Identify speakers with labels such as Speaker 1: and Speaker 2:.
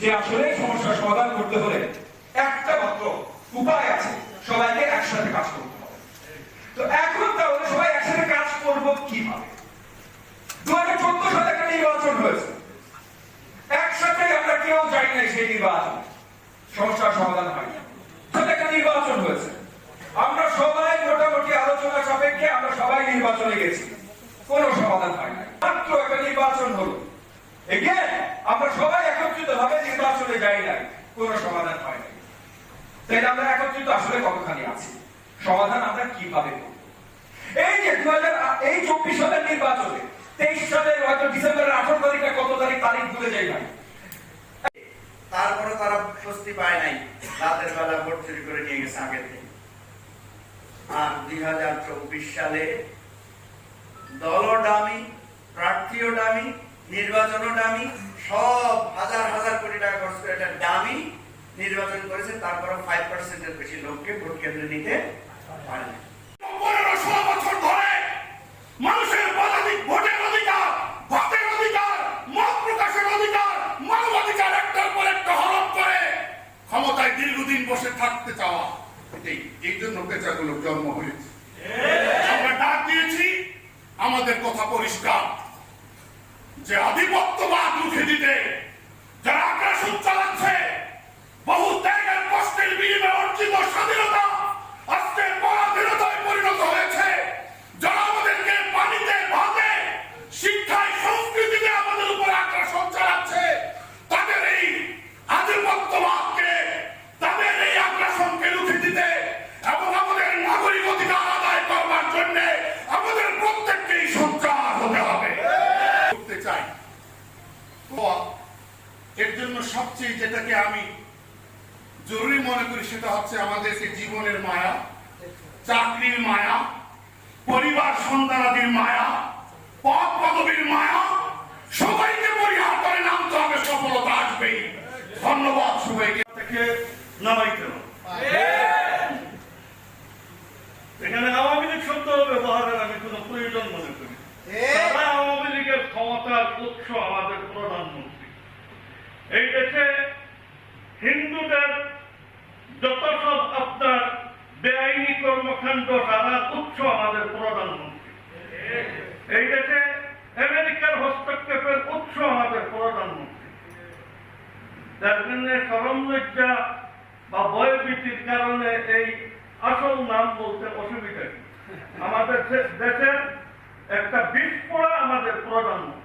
Speaker 1: যে আসলে সমাধান করতে হলে একটা মাত্র উপায় আছে, সবাইকে একসাথে কাজ করতে হবে। তো এখন তাহলে সবাই একসাথে কাজ করব কীভাবে? দু হাজার চোদ্দ সালে একটা নির্বাচন হয়েছে। একসাথে আমরা কেউ যাই না সেই নির্বাচন। সমস্যার সমাধান হয়। নির্বাচন হয়েছে। আমরা সবাই মোটামুটি আলোচনা সাপেক্ষে আমরা সবাই নির্বাচনে গেছি। কোনো সমাধান হয় নাই। মাত্র একটা নির্বাচন হলো। আমরা সবাই একত্রিত ভাবে নির্বাচনে যাই নাই। কোনো সমাধান হয় নাই। তাই আমরা একত্রিত আসলে কতখানি আছি? সমাধান আমরা কীভাবে করব? এই যে দু এই চব্বিশ সালের নির্বাচনে, তেইশ সালের হয়তো ডিসেম্বরের আঠারো তারিখে কত তারিখ তারিখ ভুলে যাই নাই।
Speaker 2: তারপরে তারা স্বস্তি পায় নাই। রাতের বেলা ভোট চুরি করে নিয়ে গেছে আগে থেকে আর দুই হাজার চব্বিশ সালে দলও ডামি প্রার্থীও ডামি নির্বাচনও ডামি সব হাজার হাজার কোটি টাকা খরচ করে একটা ডামি নির্বাচন করেছে তারপরে ফাইভ পার্সেন্টের বেশি লোককে ভোট কেন্দ্রে নিতে পারে
Speaker 3: দীর্ঘদিন বসে থাকতে চাওয়া এটাই। এই জন্য পেঁচাগুলো জন্ম হয়েছে। আমরা ডাক দিয়েছি, আমাদের কথা পরিষ্কার। যে আধিপত্যবাদ বা দিতে, যারা আকাশ সবচেয়ে যেটাকে আমি জরুরি মনে করি সেটা হচ্ছে আমাদেরকে জীবনের মায়া চাকরির মায়া পরিবার সন্তানাদির মায়া পদ পদবীর মায়া সবাইকে পরিহার করে নামতে হবে সফলতা আসবেই। ধন্যবাদ সবাইকে। থেকে নামাইতে
Speaker 4: এখানে আওয়ামী লীগ শব্দ ব্যবহারের আমি কোনো প্রয়োজন মনে করি। আওয়ামী লীগের ক্ষমতার উৎস আমাদের প্রধানমন্ত্রী। এই দেশে হিন্দুদের যত সব আপনার বেআইনি কর্মকাণ্ড তারা উৎস আমাদের প্রধানমন্ত্রী। এই দেশে আমেরিকার হস্তক্ষেপের উৎস আমাদের প্রধানমন্ত্রী। যার জন্য সরম লজ্জা বা ভয়ভীতির কারণে এই আসল নাম বলতে অসুবিধা। আমাদের দেশের একটা বিস্ফোরা আমাদের প্রধানমন্ত্রী।